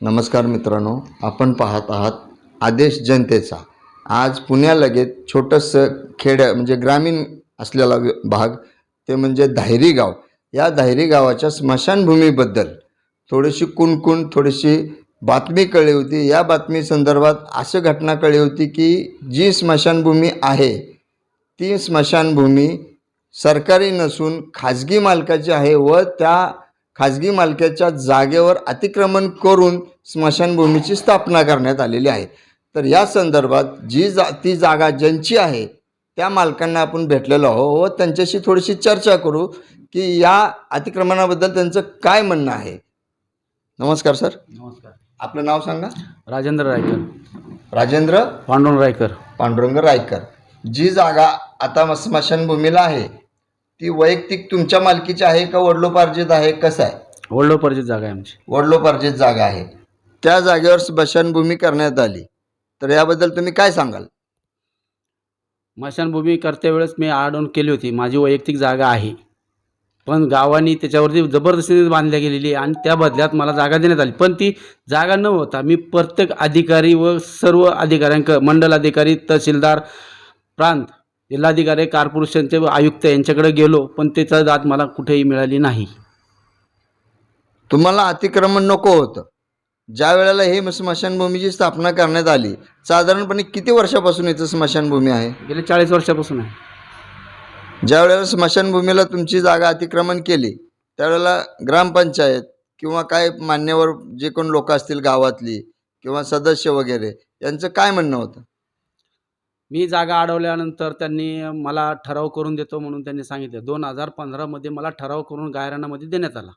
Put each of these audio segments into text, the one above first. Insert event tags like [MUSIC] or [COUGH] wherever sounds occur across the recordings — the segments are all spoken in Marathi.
नमस्कार मित्रांनो आपण पाहत आहात आदेश जनतेचा. आज पुण्यालगेत छोटंसं खेड म्हणजे ग्रामीण असलेला भाग ते म्हणजे धायरी गाव. या धायरी गावाच्या स्मशानभूमीबद्दल थोडीशी कुणकुण थोडीशी बातमी कळली होती. या बातमी संदर्भात अशी घटना कळली होती की जी स्मशानभूमी आहे ती स्मशानभूमी सरकारी नसून खाजगी मालकाची आहे व त्या खाजगी मालकाच्या जागेवर अतिक्रमण करून स्मशानभूमीची स्थापना करण्यात आलेली आहे. तर या संदर्भात जी जा ती जागा ज्यांची आहे त्या मालकांना आपण भेटलेलो आहो व त्यांच्याशी थोडीशी चर्चा करू की या अतिक्रमणाबद्दल त्यांचं काय म्हणणं आहे. नमस्कार सर. नमस्कार. आपलं नाव सांगा. राजेंद्र रायकर. राजेंद्र? पांडुरंग रायकर. पांडुरंग रायकर. जी जागा आता स्मशानभूमीला आहे ती वैयक्तिक तुमच्या मालकीची आहे का वडलोपार्जित आहे? कसं आहे? वडलोपरची जागा आहे आमची. वडलोपार्जित जागा आहे. त्या जागेवर स्मशानभूमी करण्यात आली. तर याबद्दल तुम्ही काय सांगाल? स्मशानभूमी करत्या वेळेस मी आडवण केली होती. माझी वैयक्तिक जागा आहे. पण गावानी त्याच्यावरती जबरदस्तीने बांधल्या गेलेली आहे आणि त्या बदल्यात मला जागा देण्यात आली. पण ती जागा न होता मी प्रत्येक अधिकारी व सर्व अधिकाऱ्यांक मंडल अधिकारी तहसीलदार प्रांत जिल्हाधिकारी कार्पोरेशनचे आयुक्त यांच्याकडे गेलो पण त्याचा दाद मला कुठेही मिळाली नाही. तुम्हाला अतिक्रमण नको होतं. ज्या वेळेला ही स्मशानभूमीची स्थापना करण्यात आली साधारणपणे किती वर्षापासून इथं स्मशानभूमी आहे? गेले चाळीस वर्षापासून आहे. ज्या वेळेला स्मशानभूमीला तुमची जागा अतिक्रमण केली त्यावेळेला ग्रामपंचायत किंवा काय मान्यवर जे कोण लोक असतील गावातली किंवा सदस्य वगैरे यांचं काय म्हणणं होतं? मी जागा अडवल्यानंतर त्यांनी मला ठराव करून देतो म्हणून त्यांनी सांगितलं. दोन हजार पंधरामध्ये मला ठराव करून गायरानामध्ये देण्यात आला.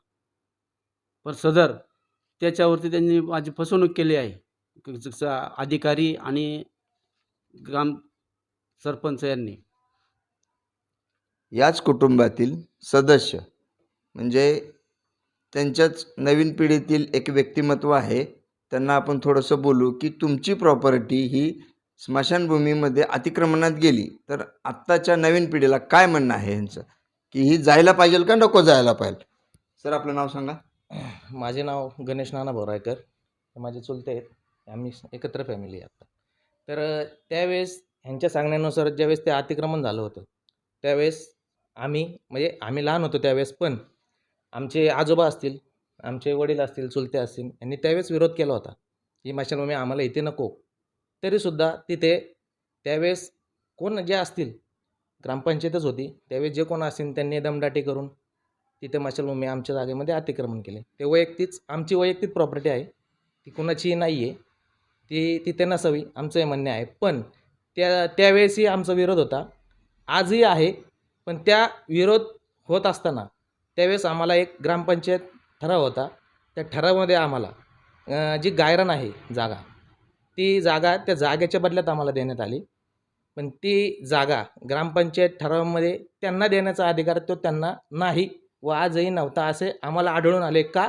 पण सदर त्याच्यावरती त्यांनी माझी फसवणूक केली आहे. अधिकारी आणि ग्राम सरपंच यांनी. याच कुटुंबातील सदस्य म्हणजे त्यांच्याच नवीन पिढीतील एक व्यक्तिमत्व आहे त्यांना आपण थोडंसं बोलू की तुमची प्रॉपर्टी ही स्मशानभूमीमध्ये अतिक्रमणात गेली तर आत्ताच्या नवीन पिढीला काय म्हणणं आहे यांचं की ही जायला पाहिजे का नको जायला पाहिजे? सर आपलं नाव सांगा. [CLEARS THROAT] माझे नाव गणेश नाना बोरायकर. माझे चुलते आहेत. आम्ही एकत्र फॅमिली आहे आता. तर त्यावेळेस ह्यांच्या सांगण्यानुसार ज्यावेळेस ते अतिक्रमण झालं होतं त्यावेळेस आम्ही म्हणजे आम्ही लहान होतो त्यावेळेस पण आमचे आजोबा असतील आमचे वडील असतील चुलते असतील यांनी त्यावेळेस विरोध केला होता. ही मशानभूमी आम्हाला इथे नको. तरीसुद्धा तिथे त्यावेळेस कोण जे असतील ग्रामपंचायतच होती त्यावेळेस जे कोण असतील त्यांनी दमदाटी करून तिथे मशालभूमी आमच्या जागेमध्ये अतिक्रमण केले. ते वैयक्तिक आमची वैयक्तिक प्रॉपर्टी आहे ती कुणाची नाही आहे ती तिथे नसावी आमचं हे म्हणणे आहे. पण त्या त्यावेळेसही आमचा विरोध होता. आजही आहे पण त्या विरोध होत असताना त्यावेळेस आम्हाला एक ग्रामपंचायत ठराव होता. त्या ठरावामध्ये आम्हाला जी गायरन आहे जागा ती जागा त्या जागेच्या बदल्यात आम्हाला देण्यात आली. पण ती जागा ग्रामपंचायत ठरावामध्ये त्यांना देण्याचा अधिकार तो त्यांना नाही व आजही नव्हता असे आम्हाला आढळून आले का?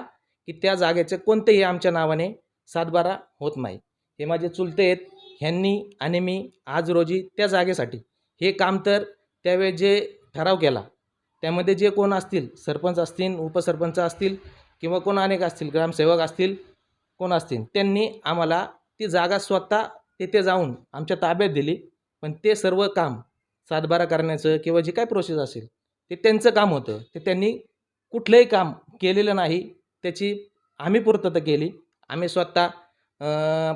की त्या जागेचे कोणतेही आमच्या नावाने सातबारा होत नाही. हे माझे चुलते आहेत. ह्यांनी आणि मी आज रोजी त्या जागेसाठी हे काम तर त्यावेळेस जे ठराव केला त्यामध्ये जे कोण असतील सरपंच असतील उपसरपंच असतील किंवा कोण अनेक असतील ग्रामसेवक असतील कोण असतील त्यांनी आम्हाला ती जागा स्वतः तिथे जाऊन आमच्या ताब्यात दिली. पण ते सर्व काम सातबारा करण्याचं किंवा जे काय प्रोसेस असेल ते त्यांचं काम होतं. ते त्यांनी कुठलंही काम केलेलं नाही. त्याची आम्ही पूर्तता केली. आम्ही स्वतः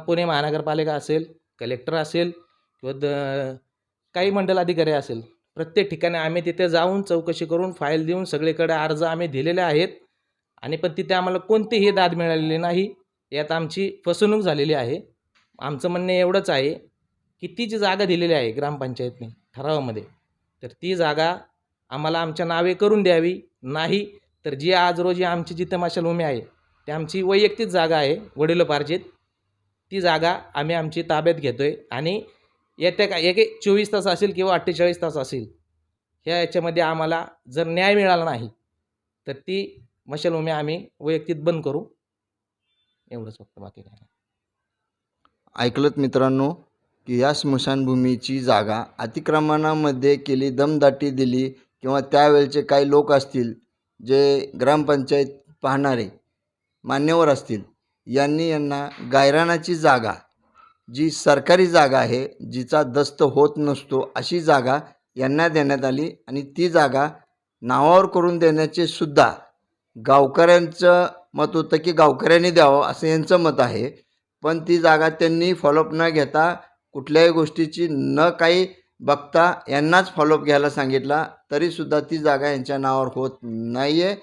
पुणे महानगरपालिका असेल कलेक्टर असेल किंवा द काही मंडल अधिकारी असेल प्रत्येक ठिकाणी आम्ही तिथे जाऊन चौकशी करून फाईल देऊन सगळीकडे अर्ज आम्ही दिलेले आहेत. आणि पण तिथे आम्हाला कोणतीही दाद मिळालेली नाही. यात आमची फसवणूक झालेली आहे. आमचं म्हणणं एवढंच आहे की ती जी जागा दिलेली आहे ग्रामपंचायतने ठरावामध्ये तर ती जागा आम्हाला आमच्या नावे करून द्यावी. नाही तर जी आज रोजी आमची जिथं मशालभूमी आहे ती आमची वैयक्तिक जागा आहे वडिलोपार्जित. ती जागा आम्ही आमची ताब्यात घेतो आहे आणि येत्या का एक एक चोवीस तास असेल किंवा अठ्ठेचाळीस तास असेल ह्या याच्यामध्ये आम्हाला जर न्याय मिळाला नाही तर ती मशालभूमी आम्ही वैयक्तिक बंद करू. एवढंच फक्त बाकी काय ऐकलत मित्रांनो की या स्मशानभूमीची जागा अतिक्रमणामध्ये केली दमदाटी दिली किंवा त्यावेळचे काही लोक असतील जे ग्रामपंचायत पाहणारे मान्यवर असतील यांनी यांना गायरानाची जागा जी सरकारी जागा आहे जिचा दस्त होत नसतो अशी जागा यांना देण्यात आली आणि ती जागा नावावर करून देण्याचे सुद्धा गावकऱ्यांचं मत होतं की गावकऱ्यांनी द्यावं असं यांचं मत आहे. पण ती जागा त्यांनी फॉलोअप न घेता कुठल्याही गोष्टीची न काही बघता यांनाच फॉलोअप घ्यायला सांगितला. तरीसुद्धा ती जागा यांच्या नावावर होत नाही आहे